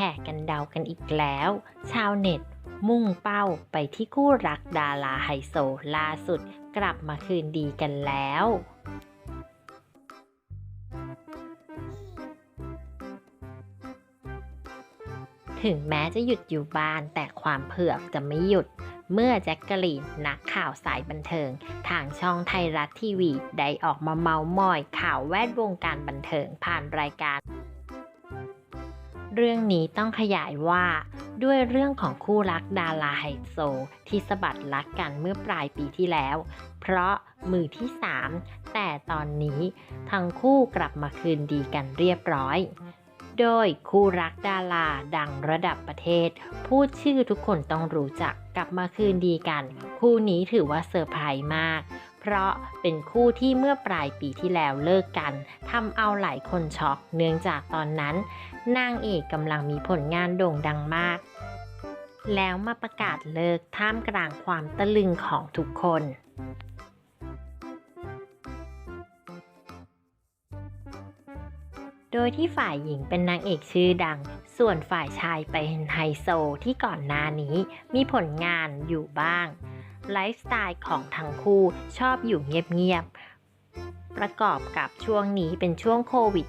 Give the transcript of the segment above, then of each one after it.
แห่กันเดากันอีกแล้ว ชาวเน็ต มุ่งเป้าไปที่คู่รักดาราไฮโซล่าสุด กลับมาคืนดีกันแล้วถึงแม้จะหยุดอยู่บ้านแต่ความเผือกจะไม่หยุด เมื่อแจ็คกะลีนนักข่าวสายบันเทิง ทางช่องไทยรัฐทีวี ได้ออกมาเมาส์มอยข่าวแวดวงการบันเทิงผ่านรายการ เรื่องนี้ต้องขยายว่า ด้วยเรื่องของคู่รักดาราไฮโซ ที่สะบัดรักกันเมื่อปลายปีที่แล้ว เพราะมือที่ 3 แต่ตอนนี้ทั้งคู่กลับมาคืนดีกันเรียบร้อย โดยคู่รักดาราดังระดับประเทศ พูดชื่อทุกคนต้องรู้จักกลับมาคืนดีกัน คู่นี้ถือว่าเซอร์ไพรส์มาก ราะเป็นคู่ที่เมื่อปลายปีที่แล้วเลิกกันทำเอาหลายคนช็อกเนื่องจากตอนนั้น นางเอกกำลังมีผลงานโด่งดังมาก แล้วมาประกาศเลิกท่ามกลางความตะลึงของทุกคนโดยที่ฝ่ายหญิงเป็นนางเอกชื่อดัง ส่วนฝ่ายชายเป็นไฮโซที่ก่อนหน้านี้มีผลงานอยู่บ้าง ไลฟ์สไตล์ของทั้งคู่ชอบอยู่เงียบๆ ประกอบกับช่วงนี้เป็นช่วงโควิด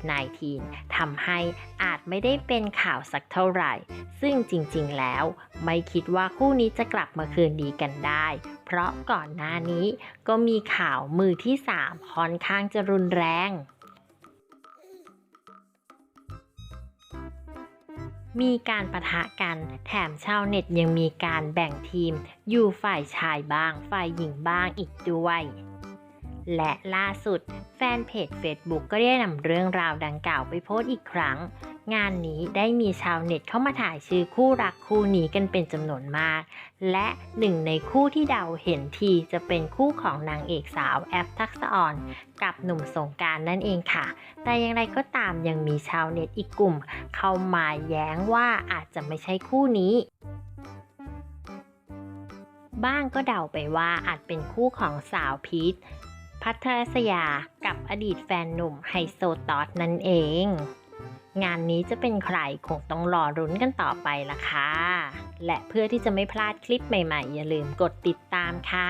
-19 ทำให้อาจไม่ได้เป็นข่าวสักเท่าไหร่ ซึ่งจริงๆแล้วไม่คิดว่าคู่นี้จะกลับมาคืนดีกันได้ เพราะก่อนหน้านี้ก็มีข่าวมือที่ 3 ค่อนข้างจะรุนแรง มีการประทะกัน แถมชาวเน็ตยังมีการแบ่งทีม อยู่ฝ่ายชายบ้าง ฝ่ายหญิงบ้างอีกด้วย และล่าสุดแฟนเพจ Facebook ก็ได้นำเรื่องราวดังกล่าวไปโพสต์อีกครั้ง งานนี้ได้มีชาวเน็ตเข้ามาถ่ายชื่อคู่รักคู่นี้กันเป็นจำนวนมาก และหนึ่งในคู่ที่เดาเห็นทีจะเป็นคู่ของนางเอกสาวแอปทักษออนกับหนุ่มสงการนั่นเองค่ะ แต่อย่างไรก็ตามยังมีชาวเน็ตอีกกลุ่ม เข้ามาแย้งว่าอาจจะไม่ใช่คู่นี้บ้างก็เดาไปว่าอาจเป็นคู่ของสาวพีทพัทรศยากับอดีตแฟนหนุ่มไฮโซตอสนั่นเอง งานนี้จะเป็นใครคงต้องรอรุ้นกันต่อไปละค่ะ และเพื่อที่จะไม่พลาดคลิปใหม่ๆ อย่าลืมกดติดตามค่ะ